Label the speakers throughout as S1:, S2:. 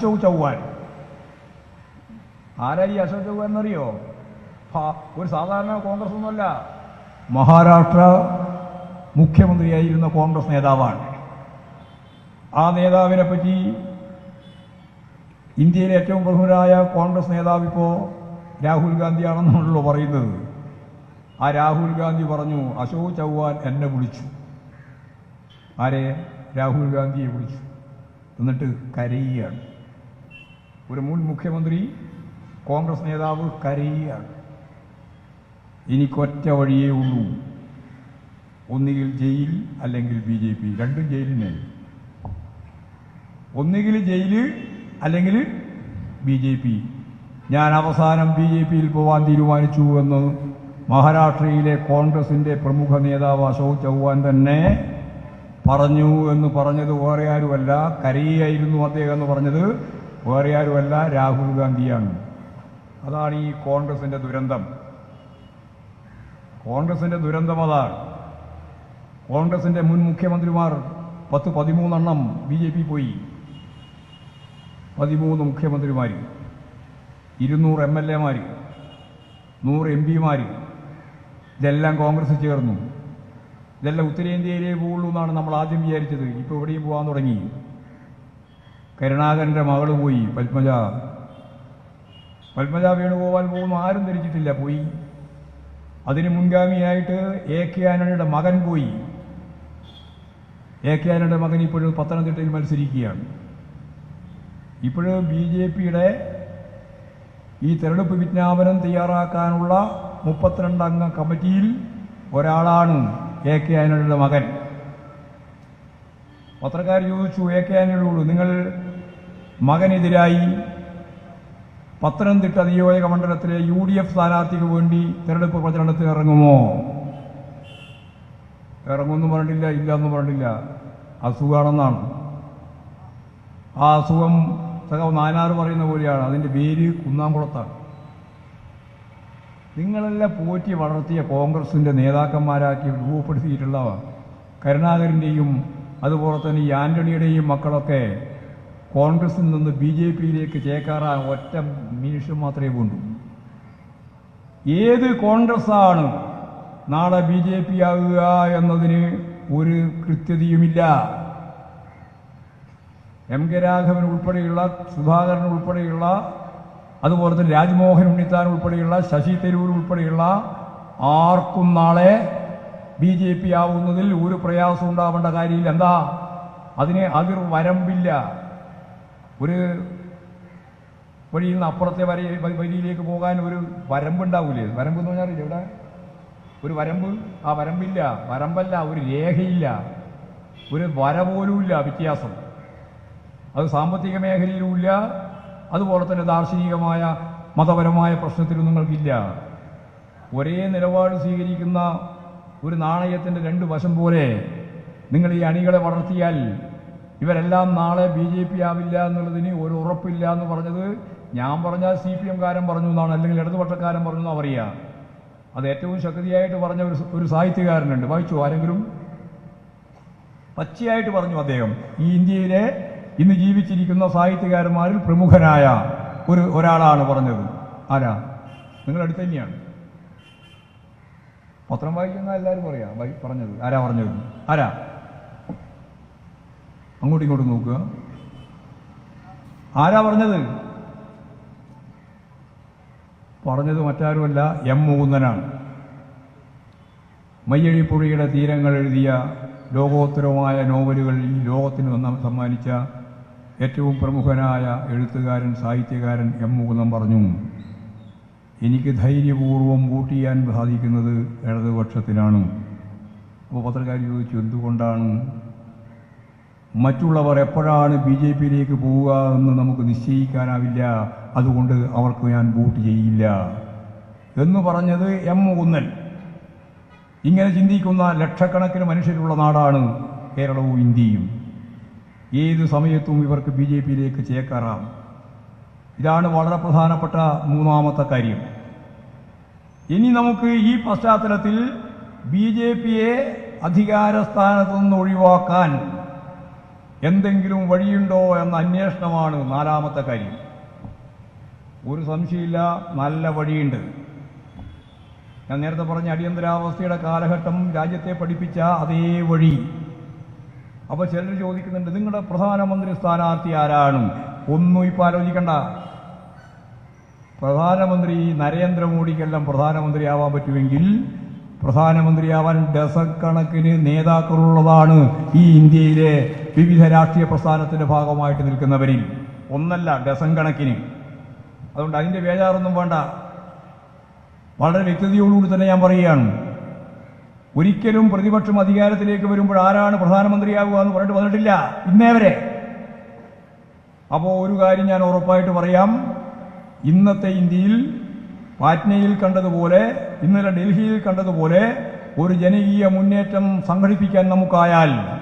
S1: അശോക് ചൗഹാൻ. ആരാ അശോക് ചൗഹാൻ എന്നറിയോ? ഒരു സാധാരണ കോൺഗ്രസ് ഒന്നുമല്ല. മഹാരാഷ്ട്ര മുഖ്യമന്ത്രിയായിരുന്ന കോൺഗ്രസ് നേതാവാണ്. ആ നേതാവിനെ പറ്റി ഇന്ത്യയിലെ ഏറ്റവും പ്രമുഖരായ കോൺഗ്രസ് നേതാവ് ഇപ്പോൾ രാഹുൽ ഗാന്ധിയാണെന്നാണല്ലോ പറയുന്നത്. ആ രാഹുൽ ഗാന്ധി പറഞ്ഞു അശോക് ചൗഹാൻ എന്നെ വിളിച്ചു. ആരെ? രാഹുൽ ഗാന്ധിയെ വിളിച്ചു. എന്നിട്ട് കരയുകയാണ്. ഒരു മുൻ മുഖ്യമന്ത്രി കോൺഗ്രസ് നേതാവ് കരയുകയാണ്. എനിക്കൊറ്റ വഴിയേ ഉള്ളൂ. ഒന്നുകിൽ ജയിൽ അല്ലെങ്കിൽ ബി ജെ പി. രണ്ടും ജയിലിനെ ഒന്നുകിൽ ജയിൽ അല്ലെങ്കിൽ ബി ജെ പി. ഞാൻ അവസാനം ബി ജെ പിയിൽ പോവാൻ തീരുമാനിച്ചു എന്ന് മഹാരാഷ്ട്രയിലെ കോൺഗ്രസിന്റെ പ്രമുഖ നേതാവ് അശോക് ചൗഹാൻ തന്നെ പറഞ്ഞു എന്ന് പറഞ്ഞത് വേറെ ആരുമല്ല. കരയായിരുന്നു അദ്ദേഹം എന്ന് പറഞ്ഞത് വേറെ ആരുമല്ല രാഹുൽ ഗാന്ധിയാണ്. അതാണ് ഈ കോൺഗ്രസിന്റെ ദുരന്തം. കോൺഗ്രസിന്റെ ദുരന്തം അതാണ്. കോൺഗ്രസിന്റെ മുൻ മുഖ്യമന്ത്രിമാർ പത്ത് പതിമൂന്നെണ്ണം ബി ജെ പി പോയി. പതിമൂന്ന് മുഖ്യമന്ത്രിമാർ ഇരുന്നൂറ് എം എൽ എമാർ നൂറ് എം പിമാർ ഇതെല്ലാം കോൺഗ്രസ് ചേർന്നു. ഇതെല്ലാം ഉത്തരേന്ത്യയിലേ പോകുള്ളൂ എന്നാണ് നമ്മൾ ആദ്യം വിചാരിച്ചത്. ഇപ്പോൾ എവിടെയും പോകാൻ തുടങ്ങി. കരുണാകരന്റെ മകൾ പോയി. പത്മജ. പത്മജ വേണുഗോപാൽ പോകുന്നു ആരും ധരിച്ചിട്ടില്ല. പോയി. അതിന് മുൻഗാമിയായിട്ട് എ കെ ആന്റണിയുടെ മകൻ പോയി. എ കെ ആനയുടെ മകൻ ഇപ്പോഴും പത്തനംതിട്ടയിൽ മത്സരിക്കുകയാണ്. ഇപ്പോഴും ബി ജെ പിയുടെ ഈ തെരഞ്ഞെടുപ്പ് വിജ്ഞാപനം തയ്യാറാക്കാനുള്ള മുപ്പത്തിരണ്ട് അംഗ കമ്മിറ്റിയിൽ ഒരാളാണ് എ കെ ആന്റണിയുടെ മകൻ. പത്രക്കാർ ചോദിച്ചു എ കെ ആനയോട് നിങ്ങൾ മകനെതിരായി പത്തനംതിട്ട നിയോജക മണ്ഡലത്തിലെ യു ഡി എഫ് സ്ഥാനാർത്ഥിക്ക് വേണ്ടി തെരഞ്ഞെടുപ്പ് പ്രചരണത്തിന് ഇറങ്ങുമോ? ഇറങ്ങുമെന്ന് പറഞ്ഞിട്ടില്ല ഇല്ല എന്ന് പറഞ്ഞിട്ടില്ല. അസുഖമാണെന്നാണ്. ആ അസുഖം സഖാവ് നാനാറ് പറയുന്ന പോലെയാണ്. അതിന്റെ പേര് കുന്നാംകുളത്താണ്. നിങ്ങളെല്ലാം പോറ്റി വളർത്തിയ കോൺഗ്രസിന്റെ നേതാക്കന്മാരാക്കി രൂപപ്പെടുത്തിയിട്ടുള്ള കരുണാകരന്റെയും അതുപോലെ തന്നെ ഈ ആന്റണിയുടെയും മക്കളൊക്കെ കോൺഗ്രസിൽ നിന്ന് ബി ജെ പിയിലേക്ക് ചേക്കാറാൻ ഒറ്റ നിമിഷം മാത്രമേ ഉള്ളൂ. ഏത് കോൺഗ്രസ്സാണ് നാളെ ബി ജെ പി ആകുക എന്നതിന് ഒരു കൃത്യതയുമില്ല. എം കെ രാഘവൻ ഉൾപ്പെടെയുള്ള സുധാകരൻ ഉൾപ്പെടെയുള്ള അതുപോലെ തന്നെ രാജ്മോഹൻ ഉണ്ണിത്താൻ ഉൾപ്പെടെയുള്ള ശശി തരൂർ ഉൾപ്പെടെയുള്ള ആർക്കും നാളെ ബി ജെ പി ആവുന്നതിൽ ഒരു പ്രയാസം ഉണ്ടാവേണ്ട കാര്യമില്ല. എന്താ? അതിന് അതിർ വരമ്പില്ല ഒരു വഴിയിൽ നിന്ന് അപ്പുറത്തെ വരി വരിയിലേക്ക് പോകാൻ ഒരു വരമ്പുണ്ടാവൂലേ? വരമ്പ് എന്ന് പറഞ്ഞാൽ ഇവിടെ ഒരു വരമ്പ്? ആ വരമ്പില്ല. വരമ്പല്ല ഒരു രേഖയില്ല. ഒരു വര പോലുമില്ല വ്യത്യാസം. അത് സാമ്പത്തിക മേഖലയിലുമില്ല അതുപോലെ തന്നെ ദാർശനികമായ മതപരമായ പ്രശ്നത്തിലും നിങ്ങൾക്കില്ല. ഒരേ നിലപാട് സ്വീകരിക്കുന്ന ഒരു നാണയത്തിന്റെ രണ്ട് വശം പോലെ നിങ്ങൾ ഈ അണികളെ വളർത്തിയാൽ ഇവരെല്ലാം നാളെ ബി ജെ പി ആവില്ല എന്നുള്ളതിന് ഒരു ഉറപ്പില്ല എന്ന് പറഞ്ഞത് ഞാൻ പറഞ്ഞാൽ സി പി എംകാരൻ പറഞ്ഞു എന്നാണ് അല്ലെങ്കിൽ ഇടതുപക്ഷക്കാരൻ പറഞ്ഞു എന്നാണ് പറയുക. അത് ഏറ്റവും ശക്തിയായിട്ട് പറഞ്ഞ ഒരു ഒരു സാഹിത്യകാരനുണ്ട്. വായിച്ചു ആരെങ്കിലും? പച്ചയായിട്ട് പറഞ്ഞു അദ്ദേഹം. ഈ ഇന്ത്യയിലെ ഇന്ന് ജീവിച്ചിരിക്കുന്ന സാഹിത്യകാരന്മാരിൽ പ്രമുഖനായ ഒരു ഒരാളാണ് പറഞ്ഞത്. ആരാ? നിങ്ങളടുത്ത് തന്നെയാണ്. പത്രം വായിക്കുന്ന എല്ലാവരും പറയാ. പറഞ്ഞത്. ആരാ പറഞ്ഞത്? ആരാ? അങ്ങോട്ടും ഇങ്ങോട്ടും നോക്കുക. ആരാ പറഞ്ഞത്? പറഞ്ഞത് മറ്റാരുമല്ല എം മുകുന്ദനാണ്. മയ്യഴിപ്പുഴയുടെ തീരങ്ങൾ എഴുതിയ ലോകോത്തരമായ നോവലുകളിൽ ലോകത്തിന് തന്ന- സമ്മാനിച്ച ഏറ്റവും പ്രമുഖനായ എഴുത്തുകാരൻ സാഹിത്യകാരൻ എം മുകുന്ദൻ പറഞ്ഞു. എനിക്ക് ധൈര്യപൂർവം വോട്ട് ചെയ്യാൻ സാധിക്കുന്നത് ഇടതുപക്ഷത്തിനാണ്. അപ്പോൾ പത്രക്കാർ ചോദിച്ചു എന്തുകൊണ്ടാണ് മറ്റുള്ളവർ എപ്പോഴാണ് ബി ജെ പിയിലേക്ക് പോവുക എന്ന് നമുക്ക് നിശ്ചയിക്കാനാവില്ല. അതുകൊണ്ട് അവർക്ക് ഞാൻ വോട്ട് ചെയ്യില്ല. എന്ന് പറഞ്ഞത് എം മുകുന്നൻ ഇങ്ങനെ ചിന്തിക്കുന്ന ലക്ഷക്കണക്കിന് മനുഷ്യരുള്ള നാടാണ് കേരളവും ഇന്ത്യയും. ഏത് സമയത്തും ഇവർക്ക് ബി ജെ പിയിലേക്ക് ചേക്കേറാം. ഇതാണ് വളരെ പ്രധാനപ്പെട്ട മൂന്നാമത്തെ കാര്യം. ഇനി നമുക്ക് ഈ പശ്ചാത്തലത്തിൽ ബി ജെ പിയെ അധികാരസ്ഥാനത്തു നിന്ന് ഒഴിവാക്കാൻ എന്തെങ്കിലും വഴിയുണ്ടോ എന്ന അന്വേഷണമാണ് നാലാമത്തെ കാര്യം. ഒരു സംശയമില്ല നല്ല വഴിയുണ്ട്. ഞാൻ നേരത്തെ പറഞ്ഞ അടിയന്തരാവസ്ഥയുടെ കാലഘട്ടം രാജ്യത്തെ പഠിപ്പിച്ച അതേ വഴി. അപ്പോൾ ചിലർ ചോദിക്കുന്നുണ്ട് നിങ്ങളുടെ പ്രധാനമന്ത്രി സ്ഥാനാർത്ഥി ആരാണ്? ഒന്നും ഇപ്പൊ ആലോചിക്കണ്ട. പ്രധാനമന്ത്രി നരേന്ദ്രമോദിക്കെല്ലാം പ്രധാനമന്ത്രിയാവാൻ പറ്റുമെങ്കിൽ പ്രധാനമന്ത്രിയാവാൻ ഡസക്കണക്കിന് നേതാക്കളുള്ളതാണ് ഈ ഇന്ത്യയിലെ വിവിധ രാഷ്ട്രീയ പ്രസ്ഥാനത്തിന്റെ ഭാഗമായിട്ട് നിൽക്കുന്നവരിൽ ഒന്നല്ല ഡസൻ കണക്കിന്. അതുകൊണ്ട് അതിന്റെ വേജാറൊന്നും വേണ്ട. വളരെ വ്യക്തതയോടുകൂടി തന്നെ ഞാൻ പറയുകയാണ്. ഒരിക്കലും പ്രതിപക്ഷം അധികാരത്തിലേക്ക് വരുമ്പോൾ ആരാണ് പ്രധാനമന്ത്രിയാവുക എന്ന് പറഞ്ഞിട്ട് വന്നിട്ടില്ല. ഇന്നേ വരെ. അപ്പോൾ ഒരു കാര്യം ഞാൻ ഉറപ്പായിട്ട് പറയാം. ഇന്നത്തെ ഇന്ത്യയിൽ പാറ്റ്നയിൽ കണ്ടതുപോലെ ഇന്നലെ ഡൽഹിയിൽ കണ്ടതുപോലെ ഒരു ജനകീയ മുന്നേറ്റം സംഘടിപ്പിക്കാൻ നമുക്കായാൽ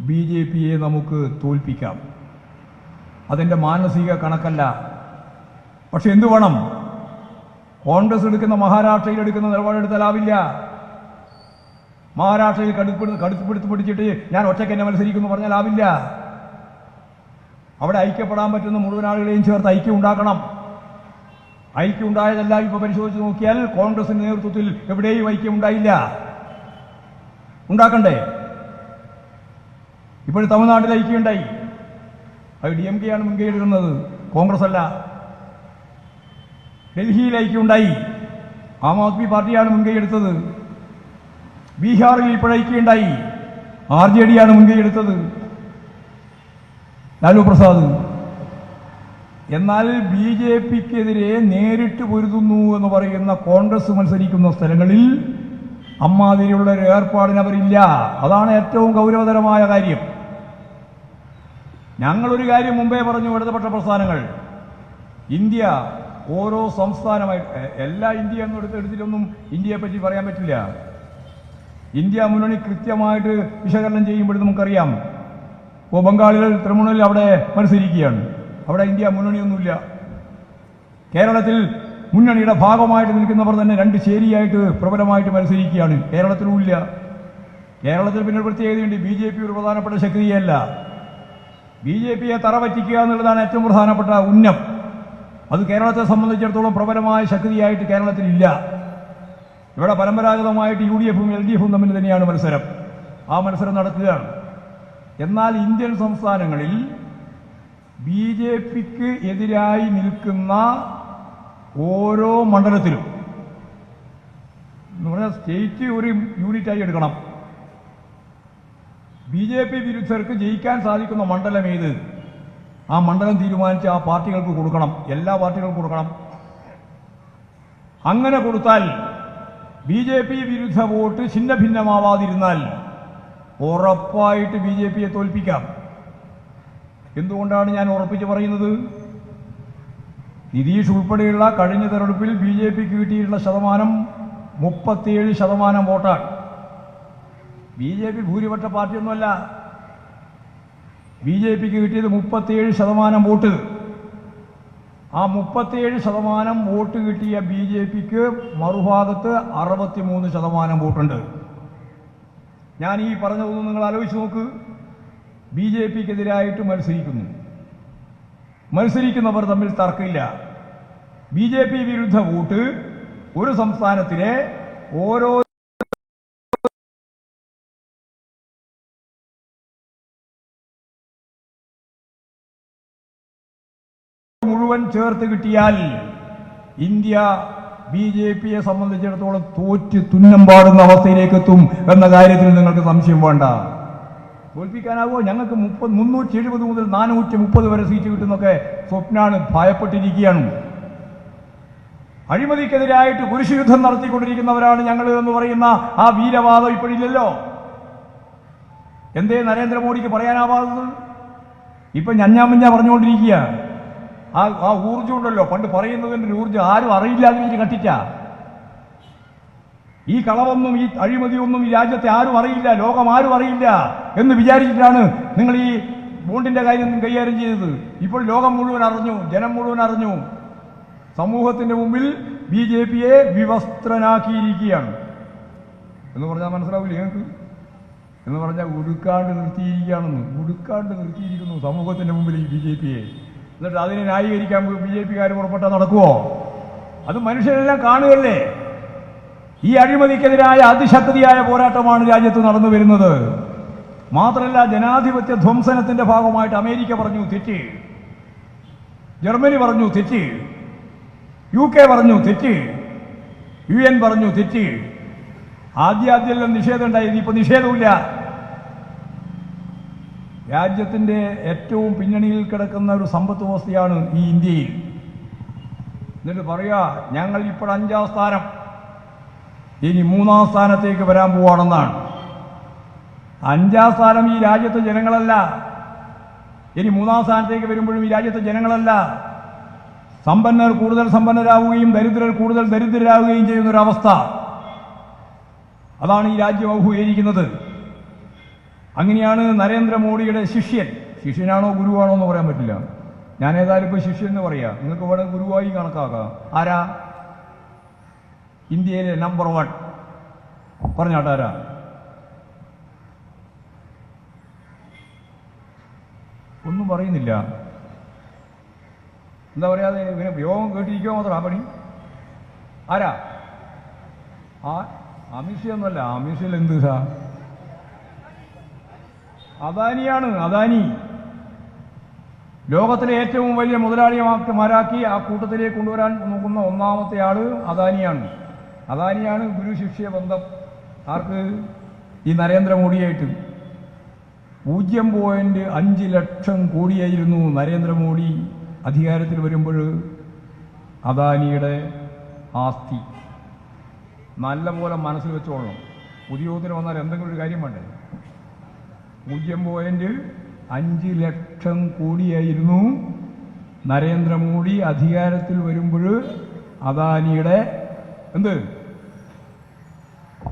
S1: ബി ജെ പിയെ നമുക്ക് തോൽപ്പിക്കാം. അതിന്റെ മാനസിക കണക്കല്ല. പക്ഷെ എന്തു വേണം? കോൺഗ്രസ് എടുക്കുന്ന മഹാരാഷ്ട്രയിൽ എടുക്കുന്ന നിലപാടെടുത്താലാവില്ല മഹാരാഷ്ട്രയിൽ കടുപ്പെടുത്ത് കടുപ്പെടുത്ത് പിടിച്ചിട്ട് ഞാൻ ഒറ്റയ്ക്ക് എന്നെ മത്സരിക്കുമെന്ന് പറഞ്ഞാലാവില്ല അവിടെ ഐക്യപ്പെടാൻ പറ്റുന്ന മുഴുവൻ ആളുകളെയും ചേർത്ത് ഐക്യം ഉണ്ടാക്കണം. ഐക്യം ഉണ്ടായതെല്ലാം ഇപ്പൊ പരിശോധിച്ച് നോക്കിയാൽ കോൺഗ്രസിന്റെ നേതൃത്വത്തിൽ എവിടെയും ഐക്യം ഉണ്ടായില്ല. ഉണ്ടാക്കണ്ടേ? ഇപ്പോൾ തമിഴ്നാട്ടിൽ ഐക്യമുണ്ടായി. അത് ഡി എം കെ ആണ് മുൻകൈ എടുക്കുന്നത്. കോൺഗ്രസ് അല്ല ഡൽഹിയിൽ ഐക്യമുണ്ടായി. ആം ആദ്മി പാർട്ടിയാണ് മുൻകൈ എടുത്തത്. ബീഹാറിൽ ഇപ്പോൾ ഐക്യമുണ്ടായി. ആർ ജെ ഡിയാണ് മുൻകൈ എടുത്തത്. ലാലു പ്രസാദ് എന്നാൽ ബി ജെ പിക്കെതിരെ നേരിട്ട് പൊരുതുന്നു എന്ന് പറയുന്ന കോൺഗ്രസ് മത്സരിക്കുന്ന സ്ഥലങ്ങളിൽ അമ്മാതിരിയുള്ള ഒരു ഏർപ്പാടിന് അവരില്ല അതാണ് ഏറ്റവും ഗൗരവതരമായ കാര്യം. ഞങ്ങളൊരു കാര്യം മുമ്പേ പറഞ്ഞു ഇടതുപക്ഷ പ്രസ്ഥാനങ്ങൾ. ഇന്ത്യ ഓരോ സംസ്ഥാനമായി എല്ലാ ഇന്ത്യ എന്നും എടുത്ത് എടുത്തിട്ടൊന്നും ഇന്ത്യയെ പറ്റി പറയാൻ പറ്റില്ല. ഇന്ത്യ മുന്നണി കൃത്യമായിട്ട് വിശകലനം ചെയ്യുമ്പോഴും നമുക്കറിയാം. ഇപ്പോൾ ബംഗാളികൾ തൃണമൂലിൽ അവിടെ മത്സരിക്കുകയാണ്. അവിടെ ഇന്ത്യ മുന്നണിയൊന്നുമില്ല. കേരളത്തിൽ മുന്നണിയുടെ ഭാഗമായിട്ട് നിൽക്കുന്നവർ തന്നെ രണ്ട് ചേരിയായിട്ട് പ്രബലമായിട്ട് മത്സരിക്കുകയാണ്. കേരളത്തിലുമില്ല. കേരളത്തിൽ പിന്നെ പ്രത്യേകതയുണ്ട്. ബി ജെ പി ഒരു പ്രധാനപ്പെട്ട ശക്തിയല്ല. ബി ജെ പിയെ തറപറ്റിക്കുക എന്നുള്ളതാണ് ഏറ്റവും പ്രധാനപ്പെട്ട ഉന്നം. അത് കേരളത്തെ സംബന്ധിച്ചിടത്തോളം പ്രബലമായ ശക്തിയായിട്ട് കേരളത്തിലില്ല. ഇവിടെ പരമ്പരാഗതമായിട്ട് യു ഡി എഫും എൽ ഡി എഫും തമ്മിൽ തന്നെയാണ് മത്സരം. ആ മത്സരം നടക്കുകയാണ്. എന്നാൽ ഇന്ത്യൻ സംസ്ഥാനങ്ങളിൽ ബി ജെ പിക്ക് എതിരായി നിൽക്കുന്ന ഓരോ മണ്ഡലത്തിലും എന്ന് പറഞ്ഞാൽ സ്റ്റേറ്റ് ഒരു യൂണിറ്റായി എടുക്കണം. ബി ജെ പി വിരുദ്ധർക്ക് ജയിക്കാൻ സാധിക്കുന്ന മണ്ഡലം ഏത്? ആ മണ്ഡലം തീരുമാനിച്ച് ആ പാർട്ടികൾക്ക് കൊടുക്കണം. എല്ലാ പാർട്ടികൾക്കും കൊടുക്കണം. അങ്ങനെ കൊടുത്താൽ ബി ജെ പി വിരുദ്ധ വോട്ട് ഛിന്ന ഭിന്നമാവാതിരുന്നാൽ ഉറപ്പായിട്ട് ബി ജെ പിയെ തോൽപ്പിക്കാം. എന്തുകൊണ്ടാണ് ഞാൻ ഉറപ്പിച്ച് പറയുന്നത്? നിതീഷ് ഉൾപ്പെടെയുള്ള കഴിഞ്ഞ തെരഞ്ഞെടുപ്പിൽ ബി ജെ പിക്ക് കിട്ടിയിട്ടുള്ള ശതമാനം മുപ്പത്തിയേഴ് ശതമാനം വോട്ടാണ്. ബി ജെ പി ഭൂരിപക്ഷ പാർട്ടിയൊന്നുമല്ല. ബി ജെ പിക്ക് കിട്ടിയത് മുപ്പത്തിയേഴ് ശതമാനം വോട്ട്. ആ മുപ്പത്തിയേഴ് ശതമാനം വോട്ട് കിട്ടിയ ബി ജെ പിക്ക് മറുഭാഗത്ത് അറുപത്തിമൂന്ന് ശതമാനം വോട്ടുണ്ട്. ഞാൻ ഈ പറഞ്ഞതൊന്നും നിങ്ങൾ ആലോചിച്ച് നോക്ക്. ബി ജെ പിക്കെതിരായിട്ട് മത്സരിക്കുന്നു. മത്സരിക്കുന്നവർ തമ്മിൽ തർക്കമില്ല. ബി ജെ പി വിരുദ്ധ വോട്ട് ഒരു സംസ്ഥാനത്തിലെ ഓരോ മുഴുവൻ ചേർത്ത് കിട്ടിയാൽ ഇന്ത്യ ബി ജെ പിയെ സംബന്ധിച്ചിടത്തോളം തോറ്റ് തുന്നം പാടുന്ന അവസ്ഥയിലേക്ക് എത്തും എന്ന കാര്യത്തിൽ നിങ്ങൾക്ക് സംശയം വേണ്ട. തോൽപ്പിക്കാനാവോ? ഞങ്ങൾക്ക് മുപ്പത് മുന്നൂറ്റി എഴുപത് മുതൽ നാനൂറ്റി മുപ്പത് വരെ സീറ്റ് കിട്ടുന്നൊക്കെ സ്വപ്നാണ്. ഭയപ്പെട്ടിരിക്കുകയാണ്. അഴിമതിക്കെതിരായിട്ട് കുരിശുയുദ്ധം നടത്തിക്കൊണ്ടിരിക്കുന്നവരാണ് ഞങ്ങൾ എന്ന് പറയുന്ന ആ വീരവാദം ഇപ്പോഴില്ലല്ലോ. എന്തേ നരേന്ദ്രമോദിക്ക് പറയാനാവാത്തത്? ഇപ്പൊ ഞഞ്ഞാമഞ്ഞ പറഞ്ഞുകൊണ്ടിരിക്കുക ആ ആ ഊർജം ഉണ്ടല്ലോ. പണ്ട് പറയുന്നതിന്റെ ഊർജം ആരും അറിയില്ലാതെ ഇവർ കത്തിച്ച. ഈ കളവൊന്നും ഈ അഴിമതിയൊന്നും ഈ രാജ്യത്തെ ആരും അറിയില്ല ലോകം ആരും അറിയില്ല എന്ന് വിചാരിച്ചിട്ടാണ് നിങ്ങൾ ഈ ബോണ്ടിന്റെ കാര്യം കൈകാര്യം ചെയ്തത്. ഇപ്പോൾ ലോകം മുഴുവൻ അറിഞ്ഞു ജനം മുഴുവൻ അറിഞ്ഞു. സമൂഹത്തിന്റെ മുമ്പിൽ ബി ജെ പിയെ വിവസ്ത്രനാക്കിയിരിക്കുകയാണ്. എന്ന് പറഞ്ഞാൽ മനസ്സിലാവില്ല ഞങ്ങൾക്ക് എന്ന് പറഞ്ഞാൽ ഉടുക്കാണ്ട് നിർത്തിയിരിക്കുകയാണെന്ന്. ഉടുക്കാണ്ട് നിർത്തിയിരിക്കുന്നു സമൂഹത്തിന്റെ മുമ്പിൽ ഈ ബി ജെ പിയെ. എന്നിട്ട് അതിനെ ന്യായീകരിക്കാൻ ബി ജെ പിക്കാർ പുറപ്പെട്ടാൽ നടക്കുവോ? അത് മനുഷ്യരെല്ലാം കാണുകയല്ലേ? ഈ അഴിമതിക്കെതിരായ അതിശക്തിയായ പോരാട്ടമാണ് രാജ്യത്ത് നടന്നു വരുന്നത്. മാത്രമല്ല ജനാധിപത്യ ധ്വംസനത്തിന്റെ ഭാഗമായിട്ട് അമേരിക്ക പറഞ്ഞു തെറ്റ്. ജർമ്മനി പറഞ്ഞു തെറ്റ്. യു കെ പറഞ്ഞു തെറ്റ്. യു എൻ പറഞ്ഞു തെറ്റ്. ആദ്യാദ്യം നിഷേധം ഉണ്ടായിരുന്നു ഇപ്പൊ നിഷേധമില്ല രാജ്യത്തിന്റെ ഏറ്റവും പിന്നണിയിൽ കിടക്കുന്ന ഒരു സമ്പത്ത് വ്യവസ്ഥയാണ് ഈ ഇന്ത്യയിൽ. എന്നിട്ട് പറയുക ഞങ്ങൾ ഇപ്പോൾ അഞ്ചാം സ്ഥാനം. ഇനി മൂന്നാം സ്ഥാനത്തേക്ക് വരാൻ പോവാണെന്നാണ്. അഞ്ചാം സ്ഥാനം ഈ രാജ്യത്തെ ജനങ്ങളല്ല. ഇനി മൂന്നാം സ്ഥാനത്തേക്ക് വരുമ്പോഴും ഈ രാജ്യത്തെ ജനങ്ങളല്ല. സമ്പന്നർ കൂടുതൽ സമ്പന്നരാകുകയും ദരിദ്രർ കൂടുതൽ ദരിദ്രരാകുകയും ചെയ്യുന്നൊരവസ്ഥ അതാണ് ഈ രാജ്യം അഭിമുഖീകരിക്കുന്നത് അങ്ങനെയാണ് നരേന്ദ്രമോദിയുടെ ശിഷ്യൻ. ശിഷ്യനാണോ ഗുരുവാണോ എന്ന് പറയാൻ പറ്റില്ല. ഞാൻ ഏതായാലും ഇപ്പോൾ ശിഷ്യൻ എന്ന് പറയാം. നിങ്ങൾക്ക് വേണമെങ്കിൽ ഗുരുവായി കണക്കാക്കാം. ആരാ? ഇന്ത്യയിലെ നമ്പർ വൺ പറഞ്ഞാട്ടാരാ ഒന്നും പറയുന്നില്ല. എന്താ പറയാതെ ഇങ്ങനെ യോഗം കേട്ടിരിക്കുക മാത്രം ആ പണി. ആരാ? ആ അമിഷയൊന്നുമല്ല അമിഷയിൽ എന്ത് സാ അദാനിയാണ് അദാനി. ലോകത്തിലെ ഏറ്റവും വലിയ മുതലാളിമാരാക്കി ആ കൂട്ടത്തിലേക്ക് കൊണ്ടുവരാൻ നോക്കുന്ന ഒന്നാമത്തെ ആൾ അദാനിയാണ്. അദാനിയാണ് ഗുരു ശിഷ്യ ബന്ധം. ആർക്ക്? ഈ നരേന്ദ്രമോദിയായിട്ട്. പൂജ്യം പോയിന്റ് അഞ്ച് ലക്ഷം കോടിയായിരുന്നു നരേന്ദ്രമോദി അധികാരത്തിൽ വരുമ്പോൾ അദാനിയുടെ ആസ്തി. നല്ല പോലെ മനസ്സിൽ വെച്ചോളണം. ഉദ്യോഗത്തിന് വന്നാൽ എന്തെങ്കിലും ഒരു കാര്യം വേണ്ടേ? പൂജ്യം പോയിന്റ് അഞ്ച് ലക്ഷം കോടിയായിരുന്നു. നരേന്ദ്രമോദി അധികാരത്തിൽ വരുമ്പോൾ അദാനിയുടെ എന്ത്?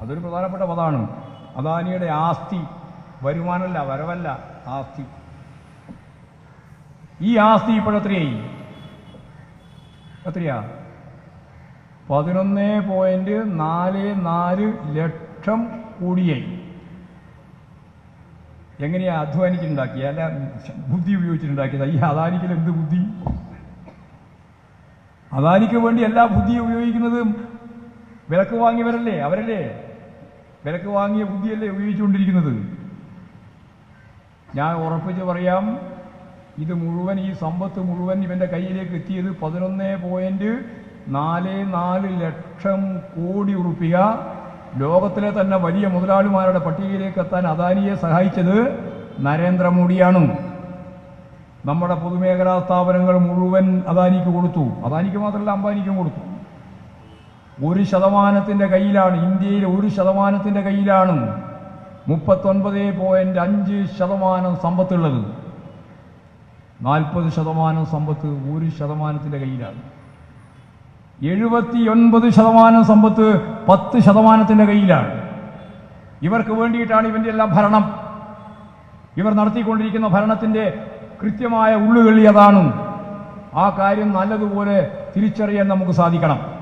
S1: അതൊരു പ്രധാനപ്പെട്ട പദമാണ്. അദാനിയുടെ ആസ്തി വരുമാനമല്ല വരവല്ല ആസ്തി. ഈ ആസ്തി ഇപ്പോഴെത്രയായി എത്രയാ? പതിനൊന്ന് പോയിന്റ് നാല് നാല് ലക്ഷം കോടിയായി. എങ്ങനെയാ അധ്വാനിക്കുണ്ടാക്കിയ അല്ല ബുദ്ധി ഉപയോഗിച്ചിട്ടുണ്ടാക്കിയതാ. ഈ അദാനിക്കൽ എന്ത് ബുദ്ധി? അദാനിക്ക് വേണ്ടി എല്ലാ ബുദ്ധിയും ഉപയോഗിക്കുന്നത് വിലക്ക് വാങ്ങിയവരല്ലേ? അവരല്ലേ? വിലക്ക് വാങ്ങിയ ബുദ്ധിയല്ലേ ഉപയോഗിച്ചുകൊണ്ടിരിക്കുന്നത്? ഞാൻ ഉറപ്പിച്ച് പറയാം ഇത് മുഴുവൻ ഈ സമ്പത്ത് മുഴുവൻ ഇവന്റെ കയ്യിലേക്ക് എത്തിയത് പതിനൊന്ന് പോയിന്റ് നാല് നാല് ലക്ഷം കോടി ഉറുപ്പിക. ലോകത്തിലെ തന്നെ വലിയ മുതലാളിമാരുടെ പട്ടികയിലേക്ക് എത്താൻ അദാനിയെ സഹായിച്ചത് നരേന്ദ്രമോദിയാണ്. നമ്മുടെ പൊതുമേഖലാ സ്ഥാപനങ്ങൾ മുഴുവൻ അദാനിക്ക് കൊടുത്തു. അദാനിക്ക് മാത്രമല്ല അംബാനിക്കും കൊടുത്തു. ഒരു ശതമാനത്തിന്റെ കയ്യിലാണ് ഇന്ത്യയിൽ ഒരു ശതമാനത്തിന്റെ കയ്യിലാണ് മുപ്പത്തൊൻപത് പോയിന്റ് അഞ്ച് ശതമാനം സമ്പത്തുള്ളത്. നാൽപ്പത് ശതമാനം സമ്പത്ത് ഒരു ശതമാനത്തിന്റെ കയ്യിലാണ്. എഴുപത്തിയൊൻപത് ശതമാനം സമ്പത്ത് പത്ത് ശതമാനത്തിന്റെ കയ്യിലാണ്. ഇവർക്ക് വേണ്ടിയിട്ടാണ് ഇവന്റെ എല്ലാം ഭരണം. ഇവർ നടത്തിക്കൊണ്ടിരിക്കുന്ന ഭരണത്തിന്റെ കൃത്യമായ ഉള്ളുകളി അതാണ് ആ കാര്യം നല്ലതുപോലെ തിരിച്ചറിയാൻ നമുക്ക് സാധിക്കണം.